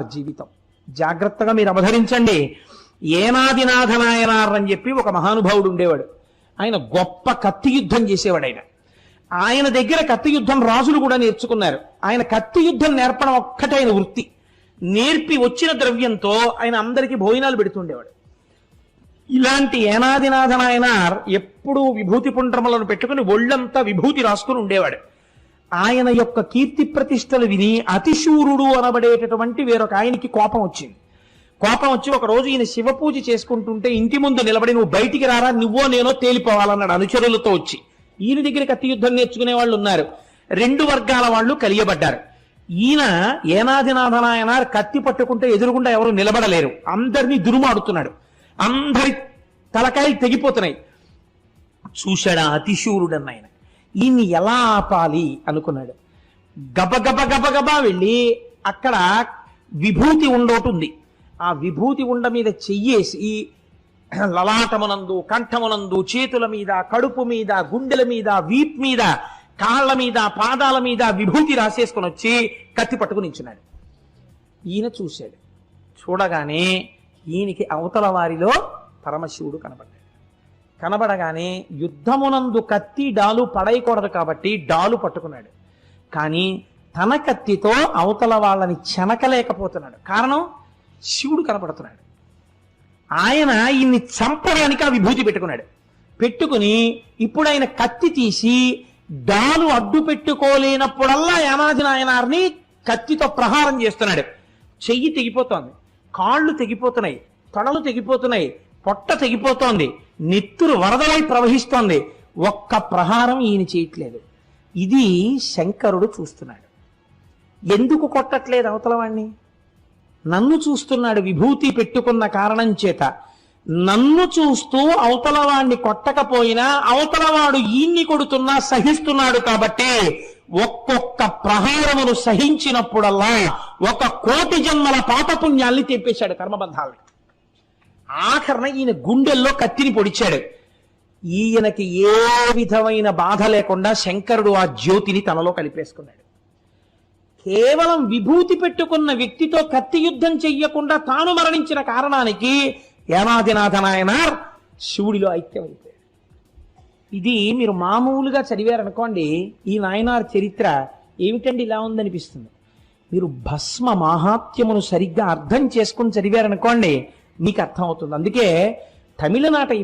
జీవితం. జాగ్రత్తగా మీరు అవధరించండి ఏనాదినాథనాయనార్ అని చెప్పి ఒక మహానుభావుడు ఉండేవాడు. ఆయన గొప్ప కత్తి యుద్ధం చేసేవాడు ఆయన. ఆయన దగ్గర కత్తి యుద్ధం రాజులు కూడా నేర్చుకున్నారు. ఆయన కత్తి యుద్ధం నేర్పడం ఒక్కటే ఆయన వృత్తి. నేర్పి వచ్చిన ద్రవ్యంతో ఆయన అందరికీ భోజనాలు పెడుతుండేవాడు ఇలాంటి ఏనాదినాథనాయనార్ ఎప్పుడూ విభూతి పుండ్రములను పెట్టుకుని ఒళ్ళంతా విభూతి రాసుకుని ఉండేవాడు. ఆయన యొక్క కీర్తి ప్రతిష్టలు విని అతిశూరుడు అనబడేటటువంటి వేరొక ఆయనకి కోపం వచ్చింది. కోపం వచ్చి ఒక రోజు ఈయన శివ పూజ చేసుకుంటుంటే ఇంటి ముందు నిలబడి నువ్వు బయటికి రారా నువ్వో నేనో తేలిపోవాలన్నాడు అనుచరులతో వచ్చి. ఈయన దగ్గర కత్తి యుద్ధం నేర్చుకునే వాళ్ళు ఉన్నారు. రెండు వర్గాల వాళ్ళు కలియబడ్డారు. ఈయన ఏనాదినాథనాయన కత్తి పట్టుకుంటే ఎదురుగుండా ఎవరు నిలబడలేరు. అందరినీ దురుమాడుతున్నాడు. అందరి తలకాయలు తెగిపోతున్నాయి. చూశాడా అతిశూరుడన్న ఆయన ఈయన్ని ఎలా ఆపాలి అనుకున్నాడు. గబగబ గబగబా వెళ్ళి అక్కడ విభూతి ఉండోటుంది ఆ విభూతి ఉండ మీద చెయ్యేసి లలాటమునందు కంఠమునందు చేతుల మీద కడుపు మీద గుండెల మీద వీప్ మీద కాళ్ళ మీద పాదాల మీద విభూతి రాసేసుకొని వచ్చి కత్తి పట్టుకుని ఇచ్చినాడు ఈయన చూశాడు. చూడగానే ఈయనకి అవతల వారిలో పరమశివుడు కనబడ్డాడు. కనబడగానే యుద్ధమునందు కత్తి డాలు పడయకూడదు కాబట్టి డాలు పట్టుకున్నాడు. కానీ తన కత్తితో అవతల వాళ్ళని చెనకలేకపోతున్నాడు. కారణం శివుడు కనపడుతున్నాడు. ఆయన ఈయన్ని చంపడానికి ఆ విభూతి పెట్టుకున్నాడు. పెట్టుకుని ఇప్పుడు ఆయన కత్తి తీసి డాలు అడ్డు పెట్టుకోలేనప్పుడల్లా యానాది నాయనార్ని కత్తితో ప్రహారం చేస్తున్నాడు. చెయ్యి తెగిపోతోంది. కాళ్ళు తెగిపోతున్నాయి. తొడలు తెగిపోతున్నాయి. పొట్ట తెగిపోతోంది. నెత్తురు వరదలై ప్రవహిస్తోంది. ఒక్క ప్రహారం ఈయన చేయట్లేదు. ఇది శంకరుడు చూస్తున్నాడు. ఎందుకు కొట్టట్లేదు అవతలవాణ్ణి నన్ను చూస్తున్నాడు విభూతి పెట్టుకున్న కారణం చేత. నన్ను చూస్తూ అవతలవాణ్ణి కొట్టకపోయినా అవతలవాడు ఈన్ని కొడుతున్నా సహిస్తున్నాడు కాబట్టి ఒక్కొక్క ప్రహారమును సహించినప్పుడల్లా ఒక కోటి జన్మల పాపపుణ్యాల్ని తెప్పేశాడు కర్మబంధాలని ఆఖరణ ఈయన గుండెల్లో కత్తిని పొడిచాడు. ఈయనకి ఏ విధమైన బాధ లేకుండా శంకరుడు ఆ జ్యోతిని తనలో కలిపేసుకున్నాడు. కేవలం విభూతి పెట్టుకున్న వ్యక్తితో కత్తి యుద్ధం చెయ్యకుండా తాను మరణించిన కారణానికి ఏనాదినాథ నాయనార్ శివుడిలో అయిపోయాడు ఇది మీరు మామూలుగా చదివారనుకోండి ఈ నాయనార్ చరిత్ర ఏమిటండి ఇలా ఉందనిపిస్తుంది. మీరు భస్మ మాహాత్యమును సరిగ్గా అర్థం చేసుకుని చదివారనుకోండి మీకు అర్థమవుతుంది అందుకే తమిళనాట